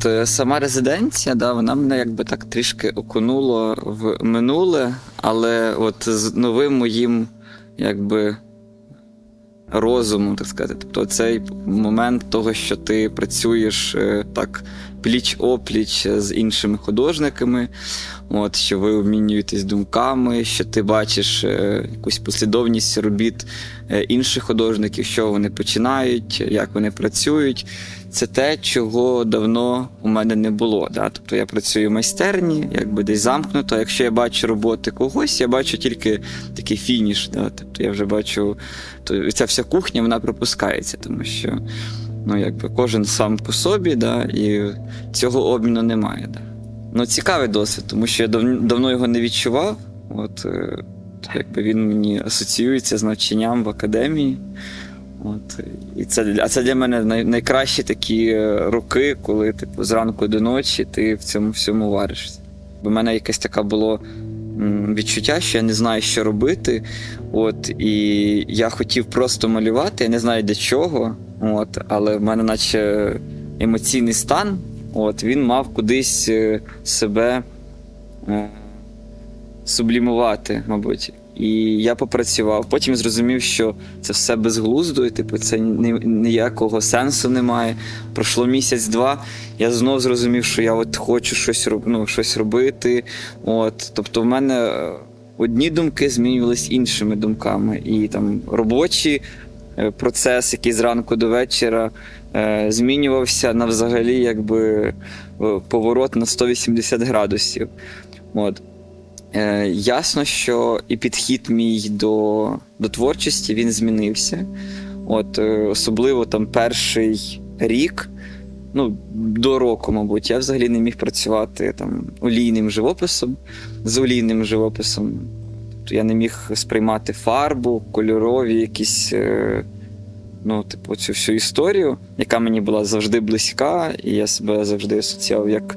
От е, сама резиденція, да, вона мене якби так трішки окунула в минуле, але от з новим моїм якби розумом, так сказати. Тобто цей момент того, що ти працюєш е, так пліч-опліч з іншими художниками, от, що ви обмінюєтесь думками, що ти бачиш е, якусь послідовність робіт е, інших художників, що вони починають, як вони працюють. Це те, чого давно у мене не було. Да? Тобто я працюю в майстерні, якби десь замкнуто. Якщо я бачу роботи когось, я бачу тільки такий фініш. Да? Тобто я вже бачу, то ця вся кухня вона пропускається, тому що ну, якби кожен сам по собі, да? і цього обміну немає. Да? Ну, цікавий досвід, тому що я дав- давно його не відчував. От, е, якби він мені асоціюється з навчанням в академії. От, і це, а це для мене най, найкращі такі е, роки, коли типу, зранку до ночі ти в цьому всьому варишся. Бо в мене якесь таке було відчуття, що я не знаю, що робити. От, і я хотів просто малювати, я не знаю для чого. От, але в мене, наче емоційний стан, от, він мав кудись е, себе е, сублімувати, мабуть. І я попрацював. Потім зрозумів, що це все безглуздо, і типу, це ні, ніякого сенсу немає. Пройшло місяць-два. Я знов зрозумів, що я от хочу щось ну, щось робити. От, тобто, в мене е, одні думки змінювались іншими думками. І там робочий е, процес, який зранку до вечора е, змінювався на взагалі якби е, поворот на 180 градусів. От. Е, ясно, що і підхід мій до, до творчості він змінився. От, е, особливо там перший рік, ну, до року, мабуть, я взагалі не міг працювати там олійним живописом, з олійним живописом. Тобто я не міг сприймати фарбу, кольорові якісь. Е, Ну, типу, цю всю історію, яка мені була завжди близька, і я себе завжди асоціював як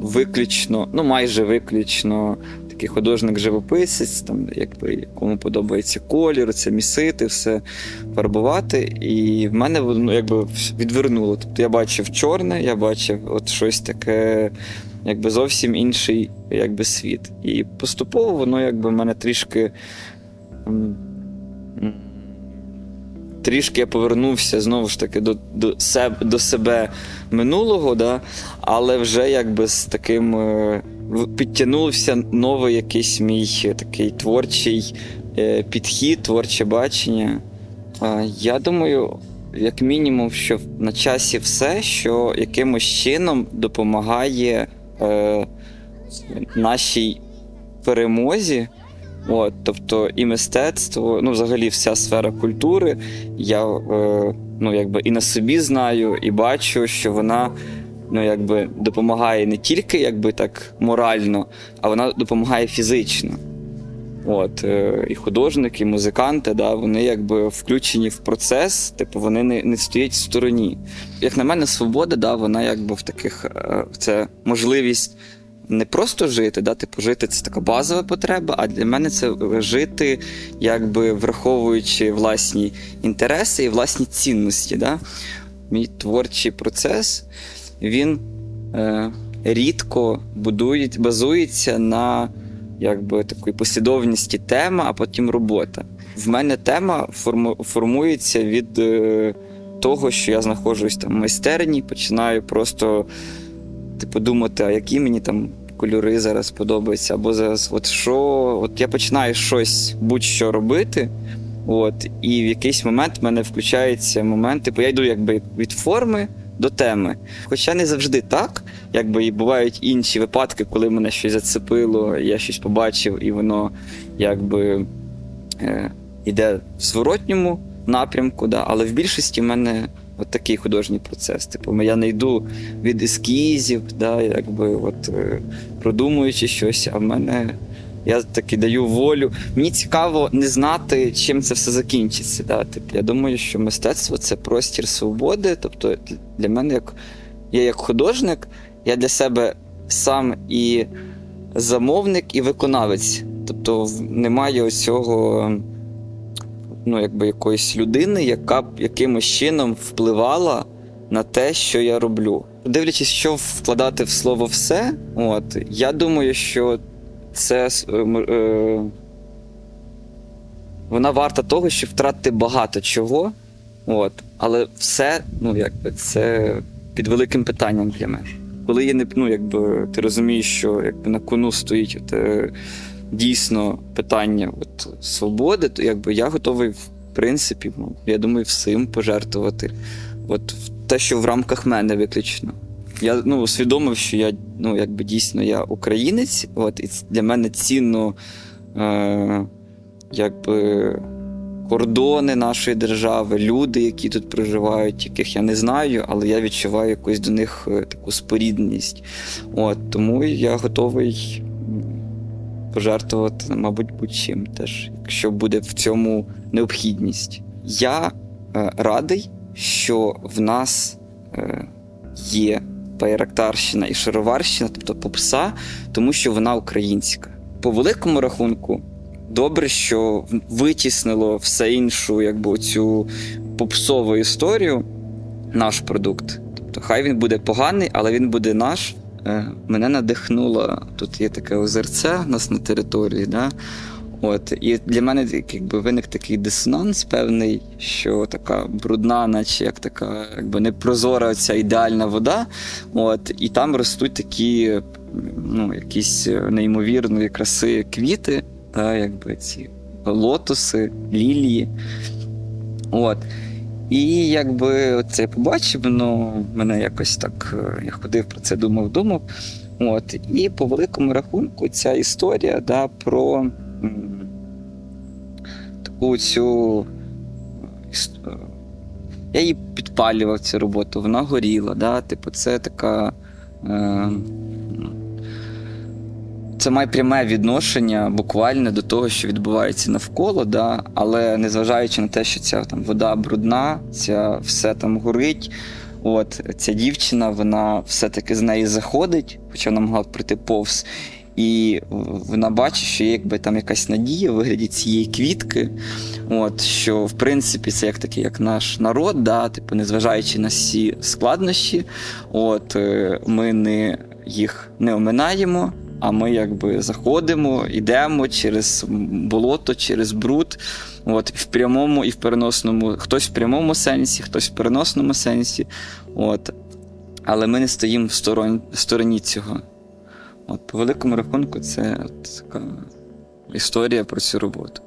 виключно, ну майже виключно такий художник-живописець, там, якби, кому подобається колір, це місити, все фарбувати. І в мене воно якби відвернуло. Тобто я бачив чорне, я бачив от щось таке, якби зовсім інший якби, світ. І поступово воно якби мене трішки. Трішки я повернувся знову ж таки до, до, себе, до себе минулого, да? але вже якби з таким е, підтягнувся новий якийсь мій е, такий творчий е, підхід, творче бачення. Я думаю, як мінімум, що на часі все, що якимось чином допомагає е, нашій перемозі. От, тобто і мистецтво, ну взагалі вся сфера культури. Я е, ну, якби і на собі знаю, і бачу, що вона ну, якби допомагає не тільки якби так морально, а вона допомагає фізично. От, е, і художники, і музиканти, да, вони якби включені в процес, типу вони не, не стоять в стороні. Як на мене, свобода, да, вона якби в таких е, це можливість не просто жити, да, типу жити це така базова потреба, а для мене це жити, якби враховуючи власні інтереси і власні цінності. Да. Мій творчий процес він е, рідко будує, базується на якби такої послідовності тема, а потім робота. В мене тема форму, формується від е, того, що я знаходжусь там в майстерні, починаю просто типу, думати, а які мені там кольори зараз подобаються, або зараз, от що, от я починаю щось будь-що робити. От, і в якийсь момент в мене включається момент, типу, я йду якби від форми до теми. Хоча не завжди так, якби і бувають інші випадки, коли мене щось зацепило, я щось побачив, і воно якби е, йде в зворотньому напрямку. Да? Але в більшості в мене от такий художній процес. Типу, я не йду від ескізів, да, якби от, е, продумуючи щось, а в мене. Я таки даю волю. Мені цікаво не знати, чим це все закінчиться. Да? Типу, я думаю, що мистецтво це простір свободи. Тобто для мене, як я як художник, я для себе сам і замовник і виконавець. Тобто немає ось цього ну, якби якоїсь людини, яка б якимось чином впливала на те, що я роблю. Дивлячись, що вкладати в слово все, от, я думаю, що це е, е, вона варта того, щоб втратити багато чого. От, але все, ну якби це під великим питанням для мене. Коли є не ну, якби ти розумієш, що якби на кону стоїть от, е, дійсно питання от, свободи, то якби я готовий, в принципі, ну, я думаю, всім пожертвувати. От те, що в рамках мене виключно. Я ну, усвідомив, що я ну, якби дійсно я українець, от, і для мене цінно е, якби, кордони нашої держави, люди, які тут проживають, яких я не знаю, але я відчуваю якусь до них е, таку спорідненість. От, тому я готовий пожертвувати, мабуть, будь-чим теж, якщо буде в цьому необхідність. Я е, радий, що в нас е, є Байрактарщина і Шароварщина, тобто попса, тому що вона українська. По великому рахунку, добре, що витіснило все іншу, якби цю попсову історію, наш продукт. Тобто, хай він буде поганий, але він буде наш. Е, Мене надихнуло. Тут є таке озерце у нас на території. Да? От, і для мене якби виник такий дисонанс певний, що така брудна, наче як така, якби непрозора ця ідеальна вода. От, і там ростуть такі ну, якісь неймовірної краси квіти, та, якби ці лотоси, лілії. От. І якби це я побачив, ну, мене якось так, е, я ходив про це, думав, думав. От. І по великому рахунку ця історія да, про таку цю. Я її підпалював цю роботу, вона горіла. Да? Типу, це така. Е, це має пряме відношення буквально до того, що відбувається навколо, да? але незважаючи на те, що ця там вода брудна, ця все там горить. От ця дівчина, вона все-таки з неї заходить, хоча вона могла прийти повз. І вона бачить, що є якби там якась надія в вигляді цієї квітки. От, що в принципі це як такий, як наш народ, да, типу, незважаючи на всі складнощі, от, е, ми не, їх не оминаємо, а ми якби заходимо, йдемо через болото, через бруд. От, в прямому і в переносному, хтось в прямому сенсі, хтось в переносному сенсі. От. Але ми не стоїмо в стороні, в стороні цього. От, по великому рахунку, це от така історія про цю роботу.